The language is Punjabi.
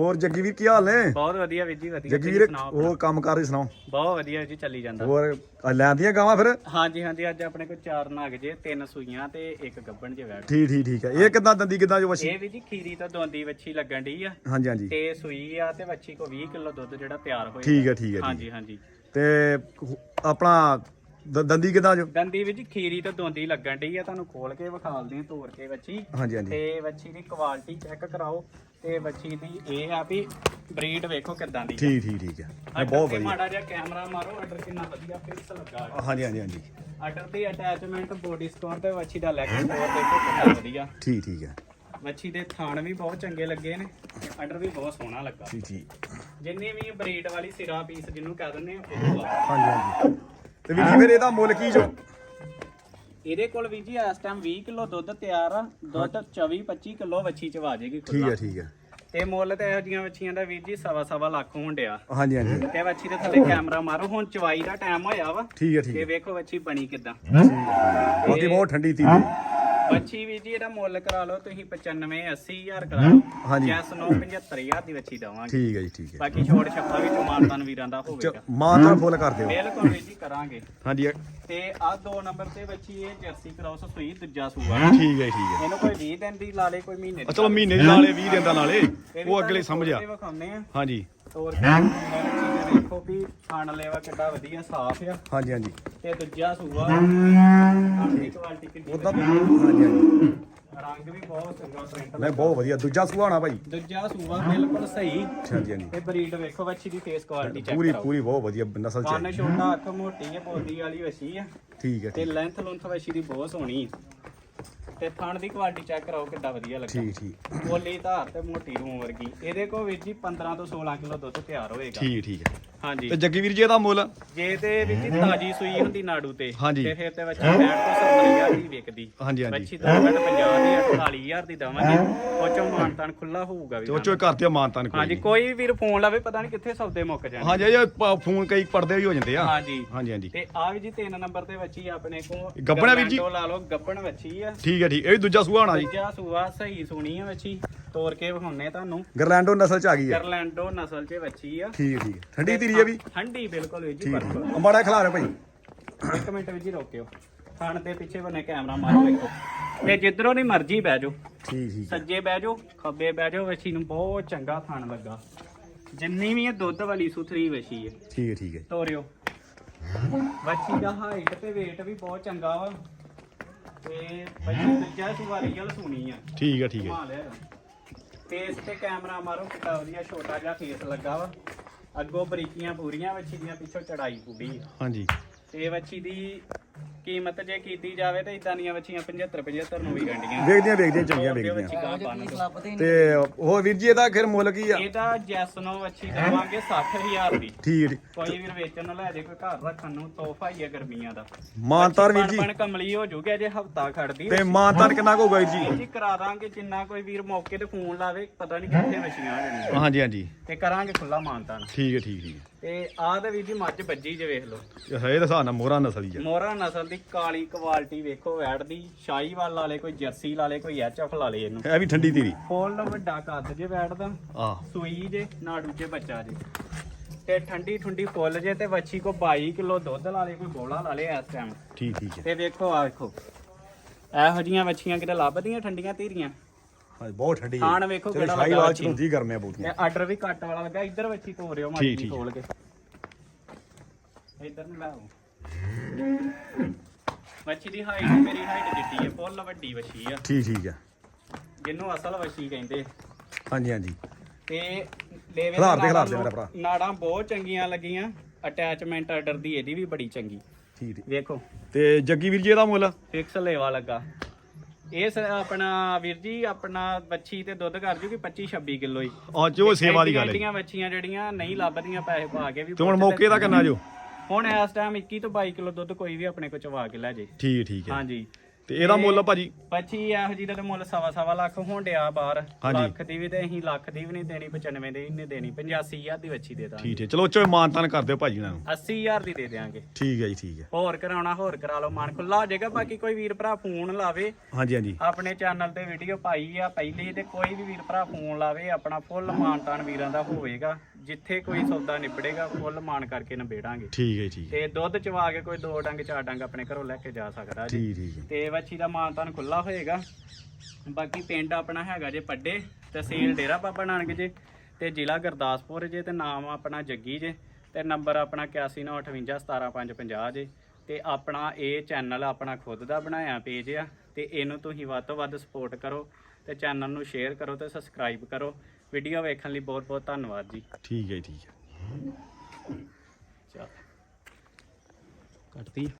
ਹੋਰ ਜੱਗੀ ਵੀਰ ਕੀ ਹਾਲ ਨੇ? ਬਹੁਤ ਵਧੀਆ ਵੀਰ ਜੀ ਵਧੀਆ। ਜੱਗੀ ਵੀਰ ਹੋਰ ਕੰਮ ਕਰ ਰਹੀ ਸੁਣਾਓ? ਬਹੁਤ ਵਧੀਆ ਜੀ ਚੱਲੀ ਜਾਂਦਾ। ਹੋਰ ਲੈਂਦੀਆਂ ਗਾਵਾਂ ਫਿਰ? ਹਾਂਜੀ ਹਾਂਜੀ ਅੱਜ ਆਪਣੇ ਕੋਲ ਚਾਰ ਨਾਗ ਜੇ ਤਿੰਨ ਸੂਈਆਂ ਤੇ ਇੱਕ ਗੱਬਣ ਜੇ ਵੈੜ ਠੀਕ ਠੀਕ ਠੀਕ ਹੈ। ਇਹ ਕਿੱਦਾਂ ਦੰਦੀ ਕਿੱਦਾਂ ਜੋ ਵਸ਼ੀ ਇਹ ਵੀ ਜੀ ਖੀਰੀ ਤੋਂ ਦੋਂਦੀ ਵੱਛੀ ਲੱਗਣ ਢੀ ਆ। ਹਾਂਜੀ ਹਾਂਜੀ। ਤੇ ਸੂਈ ਆ ਤੇ ਵੱਛੀ ਕੋ 20 ਕਿਲੋ ਦੁੱਧ ਜਿਹੜਾ ਤਿਆਰ ਹੋਇਆ ਠੀਕ ਹੈ ਠੀਕ ਹੈ ਹਾਂਜੀ ਹਾਂਜੀ। ਤੇ ਆਪਣਾ ਦ- ਦੰਦੀ ਕਿੱਦਾਂ ਜੋ? ਦੰਦੀ ਵਿੱਚ ਖੀਰੀ ਤੋਂ ਦੋਂਦੀ ਲੱਗਣ ਢੀ ਆ ਤੁਹਾਨੂੰ ਖੋਲ ਕੇ ਵਿਖਾਲਦੇ ਆ ਤੋੜ ਕੇ ਵੱਛੀ। ਹਾਂਜੀ ਹਾਂਜੀ। ਤੇ ਵੱਛੀ ਦੀ ਕੁਆਲਿਟੀ ਚੈੱਕ ਕਰਾਓ ਤੇ ਵੱਛੀ ਦੀ ਇਹ ਆ ਵੀ ਬਰੀਡ ਵੇਖੋ ਕਿੱਦਾਂ ਦੀ। ਠੀਕ ਠੀਕ ਠੀਕ ਹੈ ਇਹ ਬਹੁਤ ਤੇ ਵਧੀਆ। ਮਾੜਾ ਜਿਹਾ ਕੈਮਰਾ ਮਾਰੋ ਆਰਡਰ ਕਿੰਨਾ ਵਧੀਆ ਫਿਕਸ ਲੱਗਾ। ਹੈ। ਹਾਂਜੀ ਹਾਂਜੀ ਹਾਂਜੀ। ਆਰਡਰ ਦੀ ਅਟੈਚਮੈਂਟ ਬੋਡੀ ਸਕੋਰ ਤੇ ਵੱਛੀ ਦਾ ਲੈਗ ਸਕੋਰ ਦੇਖੋ ਕਿੰਨਾ ਵਧੀਆ। ਠੀਕ ਠੀਕ ਹੈ ਵੱਛੀ ਦੇ ਥਾਣ ਵੀ ਬਹੁਤ ਚੰਗੇ ਲੱਗੇ ਨੇ ਆਰਡਰ ਵੀ ਬਹੁਤ ਸੋਹਣਾ ਲੱਗਾ। ਠੀਕ ਠੀਕ। ਜਿੰਨੀ ਵੀ ਬਰੀਡ ਵਾਲੀ ਸਿਰਾ ਪੀਸ ਜਿਹਨੂੰ ਕਹਿ ਦਿੰਦੇ ਆ ਉਹ ਆ। ਹਾਂਜੀ ਹਾਂਜੀ। ਤੇ ਵੀਰ ਜੀ ਫਿਰ ਇਹਦਾ ਮੁੱਲ ਕੀ ਜੋ? ਇਹਦੇ ਕੋਲ ਵੀ ਜੀ ਇਸ ਟਾਈਮ 20 ਕਿਲੋ ਦੁੱਧ ਤਿਆਰ ਆ। ਦੁੱਧ 24 25 ਕਿਲੋ ਵੱਛੀ ਚਵਾ ਜੇਗੀ ਠੀਕ ਹੈ ਠੀਕ ਹੈ ਤੇ ਮੁੱਲ ਤੇ ਇਹੋ ਜੀਆਂ ਵੱਛੀਆਂ ਦਾ ਵੀਰ ਜੀ ਸਵਾ ਸਵਾ ਲੱਖ ਹੋਣ ਡਿਆ। ਹਾਂਜੀ ਹਾਂਜੀ। ਤੇ ਵੱਛੀ ਦੇ ਥੱਲੇ ਕੈਮਰਾ ਮਾਰੋ ਹੁਣ ਚਵਾਈ ਦਾ ਟਾਈਮ ਹੋਇਆ ਵਾ। ਠੀਕ ਹੈ ਠੀਕ ਤੇ ਹੈ ਵੇਖੋ ਵੱਛੀ ਬਣੀ ਕਿਦਾਂ। ਬਾਕੀ ਬਹੁਤ ਠੰਡੀ ਤੀ ਵੱਛੀ ਵੀ ਜੀ ਇਹਦਾ ਮੁੱਲ ਕਰਾ ਲਓ ਤੁਸੀਂ 95 80000 ਕਰਾ ਲਓ। ਹਾਂਜੀ। ਜੈਸ 9 75000 ਦੀ ਵੱਛੀ ਦਵਾਂਗੇ। ਠੀਕ ਹੈ ਜੀ ਠੀਕ ਹੈ। ਬਾਕੀ ਛੋੜ ਛੱਪਾ ਵੀ ਮਾਨਤਾਨ ਵੀਰਾਂ ਦਾ ਹੋਵੇਗਾ। ਮਾਂ ਤਾਂ ਫੁੱਲ ਕਰ ਦਿਓ। ਬਿਲਕੁਲ ਜੀ ਕਰਾਂਗੇ। ਹਾਂਜੀ। ਤੇ ਆ ਦੋ ਨੰਬਰ ਤੇ ਵੱਛੀ ਇਹ ਜਰਸੀ ਕਰਾਉਸ ਸੂਈ ਦੂਜਾ ਸੂਆ। ਠੀਕ ਹੈ ਠੀਕ ਹੈ। ਇਹਨੂੰ ਕੋਈ 20 ਦਿਨ ਦੀ ਲਾ ਲੇ ਕੋਈ ਮਹੀਨੇ ਦੀ ਚਲੋ ਮਹੀਨੇ ਦੀ ਨਾਲੇ 20 ਦਿਨ ਦਾ ਇਹ ਵੀ ਉਹ ਅਗਲੇ ਵਿਖਾਉਂਦੇ ਆ। ਹਾਂਜੀ। ਤੋਰ ਕੇ ਦੇ ਦੇਖੋ ਵੀ ਖਾਣ ਲੈਵਾ ਕਿੱਡਾ ਵਧੀਆ ਸਾਫ਼ ਆ। ਹਾਂਜੀ ਹਾਂਜੀ। ਤੇ ਦੂਜਾ ਸੂਆ। ਆਪਣੀ ਕੁਆਲਿਟੀ ਕਿੰਨੀ ਉਹਦਾ ਹਾਂਜੀ ਹਾਂਜੀ। ਰੰਗ ਵੀ ਬਹੁਤ ਚੰਗਾ ਪ੍ਰਿੰਟ ਨਹੀਂ ਬਹੁਤ ਵਧੀਆ। ਦੂਜਾ ਸੁਹਾਣਾ ਭਾਈ। ਦੂਜਾ ਸੂਆ ਬਿਲਕੁਲ ਸਹੀ। ਹਾਂਜੀ ਹਾਂਜੀ। ਤੇ ਬਰੀਡ ਵੇਖੋ ਵੱਛੀ ਦੀ ਫੇਸ ਕੁਆਲਿਟੀ ਚੈੱਕ ਪੂਰੀ ਪੂਰੀ ਬਹੁਤ ਵਧੀਆ ਨਸਲ ਚ ਕੰਨ ਹੈ। ਛੋਟਾ ਅੱਖ ਮੋਟੀ ਹੈ ਬੋਦੀ ਵਾਲੀ ਵੱਛੀ ਆ। ਠੀਕ ਹੈ ਤੇ ਲੈਂਥ ਲੁੰਥ ਵੱਛੀ ਦੀ ਬਹੁਤ ਸੋਹਣੀ। ਆ। ਤੇ ਥਣ ਦੀ ਕੁਆਲਿਟੀ ਚੈੱਕ ਕਰਾਓ ਕਿੱਡਾ ਵਧੀਆ ਲੱਗਾ। ਠੀਕ ਠੀਕ। ਬੋਲੀ ਧਾਰ ਤੇ ਮੋਟੀ ਰੂਮ ਵਰਗੀ। ਇਹਦੇ ਕੋਲ ਵੀਰ ਜੀ 15 ਤੋਂ 16 ਕਿਲੋ ਦੁੱਧ ਤਿਆਰ ਹੋਏਗਾ। ਠੀਕ ਠੀਕ ਹੈ। ਹਾਂਜੀ। ਤੇ ਜੱਗੀ ਵੀਰ ਜੀ ਇਹਦਾ ਮੁੱਲ? ਜੇ ਤੇ ਜੀ ਤਾਜੀ ਸੂਈ ਹੁੰਦੀ ਨਾੜੂ ਤੇ ਹਾਂਜੀ। ਤੇ ਫਿਰ ਤੇ ਵੱਛੀ 60 ਤੋਂ 70000 ਦੀ ਵਿਕਦੀ। ਹਾਂਜੀ ਹਾਂਜੀ। ਵੱਛੀ ਤੋਂ ਘੱਟ 50 ਦੀ 48000 ਦੀ ਦਵਾਂਗੇ। ਉਹ ਚੋਂ ਮਾਨਤਾਨ ਖੁੱਲਾ ਹੋਊਗਾ ਤੇ ਉਹ ਵੀ ਚੋ ਕਰਤੇ ਮਾਨਤਾਨ ਕੋਈ ਹਾਂਜੀ। ਕੋਈ ਵੀ ਵੀਰ ਫੋਨ ਲਾਵੇ ਪਤਾ ਨਹੀਂ ਕਿੱਥੇ ਸੌਦੇ ਮੁੱਕ ਜਾਣ ਹਾਂਜੀ ਇਹ ਫੋਨ ਕਈ ਪਰਦੇ ਵੀ ਹੋ ਜਾਂਦੇ ਆ। ਹਾਂਜੀ। ਹਾਂਜੀ ਹਾਂਜੀ। ਤੇ ਆ ਵੀ ਜੀ ਤਿੰਨ ਨੰਬਰ ਤੇ ਵੱਛੀ ਆਪਣੇ ਕੋ ਗੱਭਣ ਆ ਵੀਰ ਜੀ? ਲਾ ਲਓ ਗੱਬਣ ਵੱਛੀ ਆ। ਠੀਕ ਹੈ ਠੀਕ। ਇਹ ਵੀ ਦੂਜਾ ਸੁਹਾਣਾ ਜੀ। ਦੂਜਾ ਸੂਆ ਸਹੀ ਸੁਣੀ ਆ ਵੱਛੀ ਤੋੜ ਕੇ ਵਿਖਾਉਨੇ ਤੁਹਾਨੂੰ। ਗਰਲੈਂਡੋ ਨਸਲ ਚ ਆ ਗਈ ਹੈ ਕਰਲੈਂਡੋ ਨਸਲ 'ਚ ਵੱਛੀ ਆ। ਠੀਕ ਠੀਕ। ਠੰਡੀ ਧੀਰੀ ਹੈ ਵੀ। ਠੰਡੀ ਬਿਲਕੁਲ ਵੀਰ ਜੀ ਠੀਕ। ਹੈ ਅੰਬਾੜਾ ਖਿਲਾ ਰਿਹਾ ਭਾਈ। ਇੱਕ ਮਿੰਟ ਵਿੱਚ ਹੀ ਰੋਕਿਓ। ਥਣ ਦੇ ਪਿੱਛੇ ਬੰਨੇ ਕੈਮਰਾ ਮਾਰੋ ਵੇਖੋ ਤੇ ਜਿੱਧਰੋਂ ਦੀ ਮਰਜ਼ੀ ਬਹਿ ਜਾਓ। ਠੀਕ ਠੀਕ। ਸੱਜੇ ਬਹਿ ਜਾਓ ਖੱਬੇ ਬਹਿ ਜਾਓ ਵੱਛੀ ਨੂੰ ਬਹੁਤ ਚੰਗਾ ਥਣ ਲੱਗਾ। ਜਿੰਨੀ ਵੀ ਇਹ ਦੁੱਧ ਵਾਲੀ ਸੁਥਰੀ ਵੱਛੀ ਹੈ ਠੀਕ ਹੈ ਠੀਕ ਹੈ। ਤੋਰਿਓ। ਵੱਛੀ ਦਾ ਹਾਈਟ ਤੇ weight ਵੀ ਬਹੁਤ ਚੰਗਾ ਵਾ। ਤੇ ਵੱਛੀ ਦੂਜਾ ਸੁਵਾਰੀ ਵਾਲ ਸੁਣੀ ਆ। ਠੀਕ ਹੈ ਠੀਕ ਹੈ ਘੁਮਾ ਲਿਆ। ਫੇਸ ਤੇ ਕੈਮਰਾ ਮਾਰੋ ਕਿਤਾ ਵਧੀਆ ਛੋਟਾ ਜਿਹਾ ਫੇਸ ਲੱਗਾ ਵਾ। ਅੱਗੋਂ ਬਰੀਕੀਆਂ ਪੂਰੀਆਂ ਵੱਛੀ ਦੀਆਂ ਪਿੱਛੋਂ ਚੜਾਈ ਪੂਰੀ ਆ ਹਾਂਜੀ। ਤੇ ਵੱਛੀ ਦੀ ਕੀਮਤ ਜੇ ਕੀਤੀ ਜਾਵੇ ਤਾਂ ਇਦਾਂ ਦੀਆਂ ਵੱਛੀਆਂ 75 75 ਨੂੰ ਵੀ ਗੰਡੀਆਂ ਵੇਖਦੀਆਂ ਵੇਖਦੀਆਂ ਚੰਗੀਆਂ ਵੇਖਦੀਆਂ। ਤੇ ਹੋਰ ਵੀਰ ਜੀ ਇਹਦਾ ਫਿਰ ਮੁੱਲ ਕੀ ਆ? ਇਹਦਾ ਜੈਸਨੋ ਵੱਛੀ ਦੇਵਾਂਗੇ 60000 ਦੀ। ਠੀਕ। ਕੋਈ ਵੀਰ ਵੇਚਣ ਨੂੰ ਲੈ ਜੇ ਕੋਈ ਘਰ ਰੱਖਣ ਨੂੰ ਤੋਹਫਾ ਹੀ ਆ ਗਰਮੀਆਂ ਦਾ। ਮਾਨਤਾਨ ਵੀਰ ਜੀ। ਬਣ ਕਮਲੀ ਹੋ ਜੂਗੀ ਅਜੇ ਹਫਤਾ ਖੜਦੀ ਤੇ ਮਾਨਤਾਨ ਕਿੰਨਾ ਕੁ ਹੋਊਗਾ ਵੀਰ ਜੀ? ਜੀ ਕਰਾ ਦਾਂਗੇ ਜਿੰਨਾ ਕੋਈ ਵੀਰ ਮੌਕੇ ਤੇ ਫੋਨ ਲਾਵੇ ਪਤਾ ਨਹੀਂ ਕਿੱਥੇ ਵੱਛੀਆਂ ਆ ਜਾਣੀਆਂ। ਹਾਂਜੀ ਹਾਂਜੀ। ਤੇ ਕਰਾਂਗੇ ਖੁੱਲਾ ਮਾਨਤਾਨ। ਠੀਕ ਹੈ ਠੀਕ ਠੀਕ। ਹੈ। ਤੇ ਆਹ ਤੇ ਵੀਰ ਜੀ ਮੱਝ ਵੱਜੀ ਜੇ ਵੇਖ ਲਓ। ਇਹ ਹੈ ਹਿਸਾਬ ਨਾਲ ਮੋਹਰਾ ਨਸਲ ਹੀ ਆ। ਮੋਹਰਾ ਨਸਲ ਦੀ ਕਾਲੀ ਕੁਆਲਿਟੀ ਵੇਖੋ ਵੈੜ ਦੀ। ਸ਼ਾਹੀਵਾਲ ਲਾ ਲੇ ਕੋਈ ਜਰਸੀ ਲਾ ਲੇ ਕੋਈ ਐਚਐਫ ਲਾ ਲੇ ਇਹਨੂੰ। ਇਹ ਵੀ ਠੰਡੀ ਧੀਰੀ ਫੁੱਲ ਵੱਡਾ ਕੱਦ ਜੇ ਵੈੜ ਦਾ। ਆ ਸੂਈ ਜੇ ਨਾੜੂ ਜੇ ਬੱਚਾ ਜੇ। ਤੇ ਠੰਡੀ ਠੰਡੀ ਫੁੱਲ ਜੇ ਤੇ ਵੱਛੀ ਕੋ 22 ਕਿਲੋ ਦੁੱਧ ਲਾ ਲੇ ਕੋਈ ਬੋਲਾ ਲਾ ਲੇ ਇਸ ਟਾਈਮ ਠੀਕ ਠੀਕ ਹੈ। ਤੇ ਵੇਖੋ ਆ ਵੇਖੋ। ਇਹੋ ਜੀਆਂ ਵੱਛੀਆਂ ਕਿਤੇ ਲੱਭਦੀਆਂ ਠੰਡੀਆਂ ਧੀਰੀਆਂ ਹਾਂ ਬਹੁਤ ਠੰਡੀ ਹੈ ਖਾਣ ਵੇਖੋ ਕਿਹੜਾ ਲੱਗਾ ਵਾਲ ਵੱਛੀ। ਚਲਦੀ ਗਰਮਿਆਂ ਬਹੁਤੀਆਂ ਆਰਡਰ ਵੀ ਕੱਟ ਵਾਲਾ ਲੱਗਾ ਇੱਧਰ ਤੋਰਿਓ ਠੀਕ, ਮਾੜੀ ਠੀਕ। ਖੋਲ ਕੇ ਇੱਧਰ ਨੂੰ ਲਾਓ। ਵੱਛੀ ਦੀ ਹਾਈਟ ਮੇਰੀ ਹਾਈਟ ਜਿੱਡੀ ਹੈ ਫੁੱਲ ਵੱਡੀ ਵੱਛੀ ਆ। ਠੀਕ ਠੀਕ ਹੈ ਜਿਹਨੂੰ ਅਸਲ ਵੱਛੀ ਕਹਿੰਦੇ। ਹਾਂਜੀ ਹਾਂਜੀ। ਤੇ ਲੇਵੇ ਖਿਲਾਰ ਦੇ, ਦੇ ਖਿਲਾਰ ਦੇ ਮੇਰਾ ਭਰਾ। ਨਾੜਾਂ ਬਹੁਤ ਚੰਗੀਆਂ ਲੱਗੀਆਂ। ਅਟੈਚਮੈਂਟ ਆਰਡਰ ਦੀ ਇਹਦੀ ਵੀ ਬੜੀ ਚੰਗੀ। ਠੀਕ। ਠੀਕ ਵੇਖੋ। ਤੇ ਜੱਗੀ ਵੀਰ ਜੀ ਇਹਦਾ ਮੁੱਲ? ਫਿਕਸ ਲੇਵਾ ਲੱਗਾ। ਇਹ ਸ- ਆਪਣਾ ਵੀਰ ਜੀ ਆਪਣਾ ਵੱਛੀ ਤੇ ਦੁੱਧ ਕਰ ਜੂਗੀ 25 26 ਕਿਲੋ ਹੀ। ਆ ਜੋ ਸੇਵਾ ਦੀ ਗੱਲ ਹੈ। ਐਡੀਆਂ ਵੱਛੀਆਂ ਜਿਹੜੀਆਂ ਨਹੀਂ ਲੱਭਦੀਆਂ ਪੈਸੇ ਪਾ ਕੇ ਵੀ ਤੇ ਹੁਣ ਮੌਕੇ ਦਾ ਕਿੰਨਾ ਜੋ? ਹੁਣ ਇਸ ਟਾਈਮ 21 ਤੋਂ 22 ਕਿਲੋ ਦੁੱਧ ਕੋਈ ਵੀ ਆਪਣੇ ਕੋਲ ਚਵਾ ਕੇ ਲੈ ਜੇ। ਠੀਕ ਠੀਕ ਹੈ। ਹਾਂਜੀ। ਤੇ ਇਹਦਾ ਮੁੱਲ ਭਾਜੀ? ਪੱਚੀ ਇਹੋ ਜੀ ਦਾ ਤੇ ਮੁੱਲ ਸਵਾ ਸਵਾ ਲੱਖ ਹੋਣਿਆ ਬਾਹਰ। ਹਾਂਜੀ। ਲੱਖ ਦੀ ਵੀ ਤੇ ਅਸੀਂ ਲੱਖ ਦੀ ਵੀ ਨਹੀਂ ਦੇਣੀ 95 ਦੀ ਵੀ ਨਹੀਂ ਦੇਣੀ 85000 ਦੀ ਵੱਛੀ ਦੇ ਦਾਂਗੇ। ਠੀਕ ਹੈ ਚਲੋ ਚੋ ਮਾਨਤਾਨ ਕਰ ਦਿਓ ਭਾਜੀ ਇਹਨਾਂ ਨੂੰ। 80000 ਦੀ ਦੇ ਦਿਆਂਗੇ। ਠੀਕ ਹੈ ਜੀ ਠੀਕ ਹੈ। ਹੋਰ ਕਰਾਉਣਾ ਹੋਰ ਕਰਾ ਲਓ ਮਨ। ਖੁੱਲਾ ਹੋ ਜਾਏਗਾ ਬਾਕੀ ਕੋਈ ਵੀਰ ਭਰਾ ਫੋਨ ਲਾਵੇ। ਹਾਂਜੀ ਹਾਂਜੀ। ਆਪਣੇ ਚੈਨਲ ਤੇ ਵੀਡੀਓ ਪਾਈ ਆ ਪਹਿਲੀ ਤੇ ਕੋਈ ਵੀ ਵੀਰ ਭਰਾ ਫੋਨ ਲਾਵੇ ਆਪਣਾ ਫੁੱਲ ਮਾਨਤਾਨ ਵੀਰਾਂ ਦਾ ਹੋਵੇਗਾ। ਜਿੱਥੇ ਕੋਈ ਸੌਦਾ ਨਿਪੜੇਗਾ ਫੁੱਲ ਮਾਨ ਕਰਕੇ ਨਿਬੇੜਾਂਗੇ। ਠੀਕ ਹੈ ਜੀ, ਠੀਕ ਤੇ ਦੁੱਧ ਚਵਾ ਕੇ ਕੋਈ ਦੋ ਡੰਗ ਚਾਰ ਡੰਗ ਆਪਣੇ ਘਰੋਂ ਲੈ ਕੇ ਜਾ ਸਕਦਾ ਜੀ। ਠੀਕ ਠੀਕ ਤੇ ਵੱਛੀ ਦਾ ਮਾਨਤਾਨ ਖੁੱਲਾ ਹੋਏਗਾ। ਬਾਕੀ ਪਿੰਡ ਆਪਣਾ ਹੈਗਾ ਜੇ ਪੱਡੇ ਤਹਿਸੀਲ ਡੇਰਾ ਬਾਬਾ ਨਾਨਕ ਜੇ ਤੇ ਜ਼ਿਲ੍ਹਾ ਗੁਰਦਾਸਪੁਰ ਜੇ ਤੇ ਨਾਮ ਆਪਣਾ ਜੱਗੀ ਜੇ ਤੇ ਨੰਬਰ ਆਪਣਾ 8198517550 ਜੇ। ਤੇ ਆਪਣਾ ਇਹ ਚੈਨਲ ਆਪਣਾ ਖੁਦ ਦਾ ਬਣਾਇਆ ਪੇਜ ਆ ਤੇ ਇਹਨੂੰ ਤੁਸੀਂ ਵੱਧ ਤੋਂ ਵੱਧ ਸਪੋਰਟ ਕਰੋ ਤੇ ਚੈਨਲ ਨੂੰ ਸ਼ੇਅਰ ਕਰੋ ਤੇ ਸਬਸਕ੍ਰਾਈਬ ਕਰੋ। ਵੀਡੀਓ ਵੇਖਣ ਲਈ ਬਹੁਤ ਬਹੁਤ ਧੰਨਵਾਦ ਜੀ। ਠੀਕ ਹੈ ਜੀ, ਠੀਕ ਹੈ। ਚਲ। ਕੱਟਤੀ।